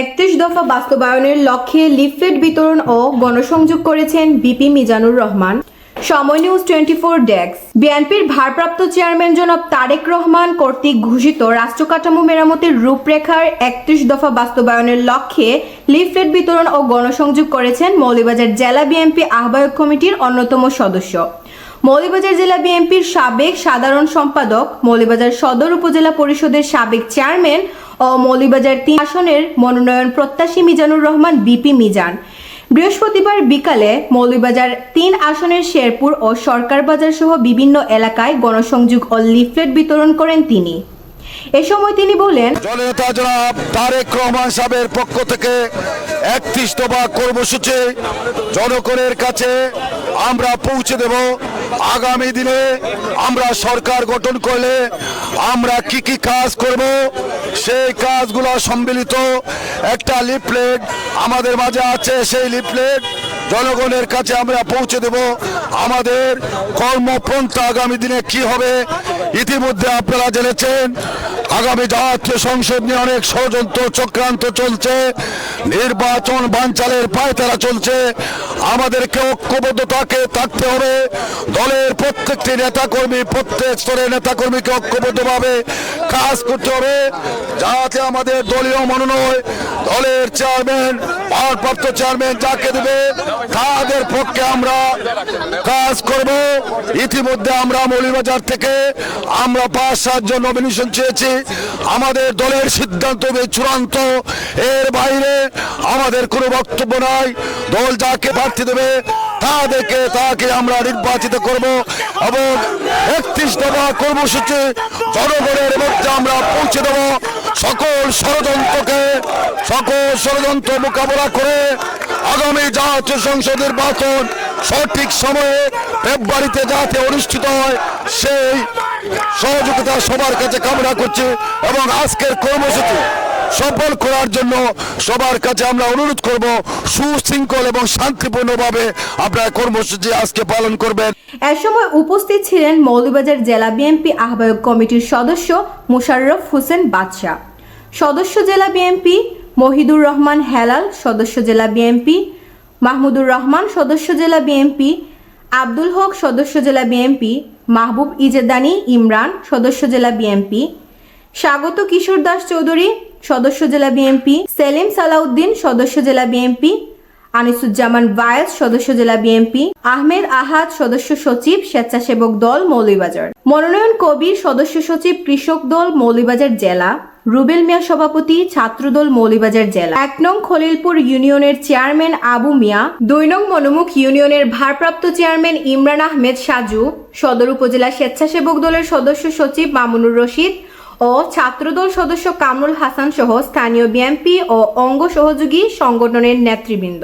একত্রিশ দফা বাস্তবায়নের লক্ষ্যে লিফলেট বিতরণ ও গণসংযোগ করেছেন বিপি মিজানুর রহমান। সময় নিউজ টোয়েন্টি ফোর ডেস্ক। বিএনপির ভারপ্রাপ্ত চেয়ারম্যান জনাব তারেক রহমান কর্তৃক ঘোষিত রাষ্ট্র কাঠামো মেরামতের রূপরেখার একত্রিশ দফা বাস্তবায়নের লক্ষ্যে লিফলেট বিতরণ ও গণসংযোগ করেছেন মৌলিবাজার জেলা বিএনপি আহ্বায়ক কমিটির অন্যতম সদস্য। মৌলিবাজার জেলা বিএনপির সাবেক সাধারণ সম্পাদক মৌলিবাজার সদর উপজেলা পরিষদের সাবেক চেয়ারম্যান ও মৌলিবাজার তিন আসনের মনোনয়ন প্রত্যাশী মিজানুর রহমান বিপি মিজান। বৃহস্পতিবার বিকালে মৌলিবাজার তিন আসনের শেরপুর ও সরকার বাজার সহ বিভিন্ন এলাকায় গণসংযোগ ও লিফলেট বিতরণ করেন তিনি। এ সময় তিনি বলেন, জননেতা জনাব তারেক রহমান সাহেবের পক্ষ থেকে একত্রিশ দফা কর্মসূচি জনগণের কাছে আমরা পৌঁছে দেব। আগামী দিনে আমরা সরকার গঠন করলে আমরা কি কি কাজ করব, সেই কাজগুলো সম্মিলিত একটা লিফলেট আমাদের মাঝে আছে, সেই লিফলেট জনগণের কাছে আমরা পৌঁছে দেব। আমাদের কর্মপন্থা আগামী দিনে কি হবে, ইতিমধ্যে আপনারা জেনেছেন। আগামী জাতীয় সংসদ নিয়ে অনেক ষড়যন্ত্র চক্রান্ত চলছে। নির্বাচন বাঞ্চালের পায়তারা চলছে। আমাদেরকে ঐক্যবদ্ধতাকে থাকতে হবে। দলের প্রত্যেকটি নেতাকর্মী, প্রত্যেক স্তরের নেতাকর্মীকে ঐক্যবদ্ধভাবে কাজ করতে হবে। যাতে আমাদের দলীয় মনোনয় দলের চেয়ারম্যান ভারপ্রাপ্ত চেয়ারম্যান যাকে দেবে, তাদের পক্ষে আমরা কাজ করব। ইতিমধ্যে আমরা মৌলিবাজার থেকে আমরা পাঁচ সাতজন নমিনেশন চেয়েছি। আমাদের দলের সিদ্ধান্ত চূড়ান্ত। এর বাইরে আমাদের কোনো বক্তব্য নাই। দল যাকে প্রার্থী দেবে, তাদেরকে, তাকে আমরা নির্বাচিত করব এবং একত্রিশ দফা কর্মসূচি জনগণের মধ্যে আমরা পৌঁছে দেব। সকল ষড়যন্ত্রকে সকল ষড়যন্ত্র মোকাবেলা করে আগামী জাতীয় সংসদ নির্বাচন সঠিক সময়ে ফেব্রুয়ারিতে যাতে অনুষ্ঠিত হয়, সেই সহযোগিতা সবার কাছে কামনা করছি এবং আজকের কর্মসূচি সফল করার জন্য সবার কাছে আমরা অনুরোধ করব, সুশৃঙ্খল এবং শান্তিপূর্ণভাবে আপনারা কর্মসূচি আজকে পালন করবেন। এ সময় উপস্থিত ছিলেন মৌলভীবাজার জেলা বিএনপি আহ্বায়ক কমিটির সদস্য মোশাররফ হোসেন বাদশাহ। সদস্য জেলা বিএনপি মহিদুর রহমান হেলাল, সদস্য জেলা বিএনপি। মাহমুদুর রহমান, সদস্য জেলা বিএনপি। আব্দুল হক, সদস্য জেলা বিএনপি। মাহবুব ইজেদানি ইমরান, সদস্য জেলা বিএনপি। স্বাগত কিশোর দাস চৌধুরী, সদস্য জেলা বিএনপি। সেলিম সালাউদ্দিন, সদস্য জেলা বিএনপি। আনিসুজ্জামান ভায়েস সদস্য জেলা বিএনপি। আহমেদ আহাদ, সদস্য সচিব, স্বেচ্ছাসেবক দল মৌলভীবাজার। মনোনয়ন কবির, সদস্য সচিব, কৃষক দল মৌলভীবাজার জেলা। রুবেল মিয়া সভাপতি ছাত্রদল মৌলিবাজার জেলা। এক নং খলিলপুর ইউনিয়নের চেয়ারম্যান আবু মিয়া, দুই নং মনোমুখ ইউনিয়নের ভারপ্রাপ্ত চেয়ারম্যান ইমরান আহমেদ সাজু, সদর উপজেলা স্বেচ্ছাসেবক দলের সদস্য সচিব মামুনুর রশিদ ও ছাত্রদল সদস্য কামরুল হাসান সহ স্থানীয় বিএনপি ও অঙ্গ সহযোগী সংগঠনের নেতৃবৃন্দ।